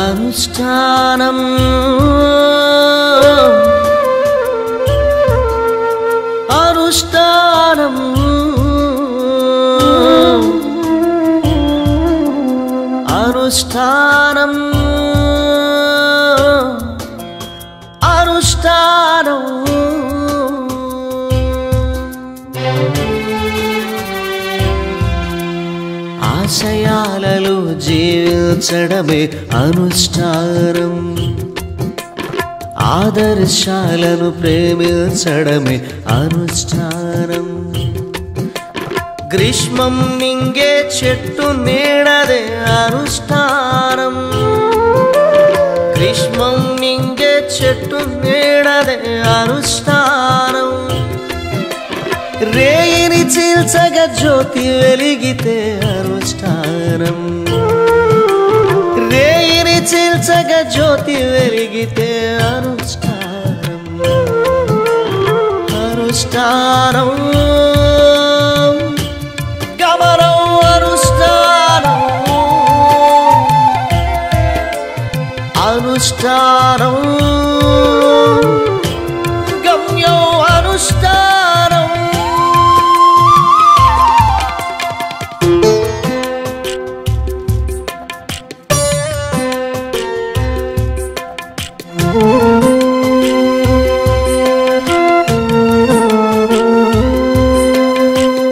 అనుష్ఠానం అనుష్ఠానం అనుష్ఠానం ఆశయాలలో జీవించడమే అనుష్ఠానం. ఆదర్శాలను ప్రేమించడమే అనుష్ఠానం. గ్రీష్మం నింగే చెట్టు నీడదే అనుష్ఠానం. గ్రీష్మం నింగే చెట్టు నీడదే అనుష్ఠానం. రేయిని చీల్చగా జ్యోతి వెలిగితే అనుష్ఠానం. రేయిని చీల్చగా జ్యోతి వెలిగితే అనుష్ఠానం. గమ్యం అనుష్ఠానం.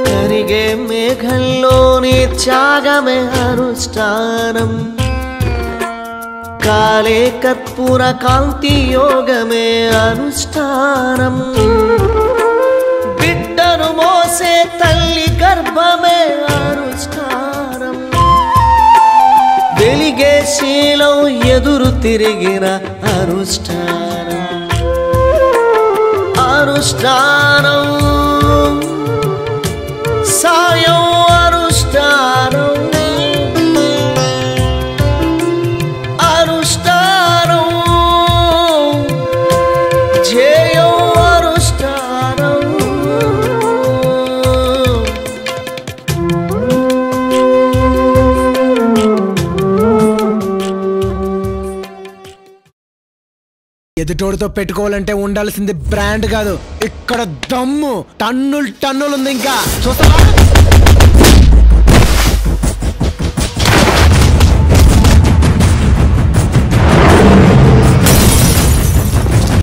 కరిగే మేఘంలోని త్యాగమే అనుష్ఠానం. కాలే కర్పూర కాంతి యోగమే అనుష్ఠానం. బిడ్డను మోసే తల్లి గర్భమే అనుష్ఠానం. వెలిగే శీలం ఎదురు తిరిగిన అనుష్ఠానం. ఎదుటోడితో పెట్టుకోవాలంటే ఉండాల్సింది బ్రాండ్ కాదు ఇక్కడ దమ్ము టన్నులు టన్నులు ఉంది ఇంకా. చూస్తావా?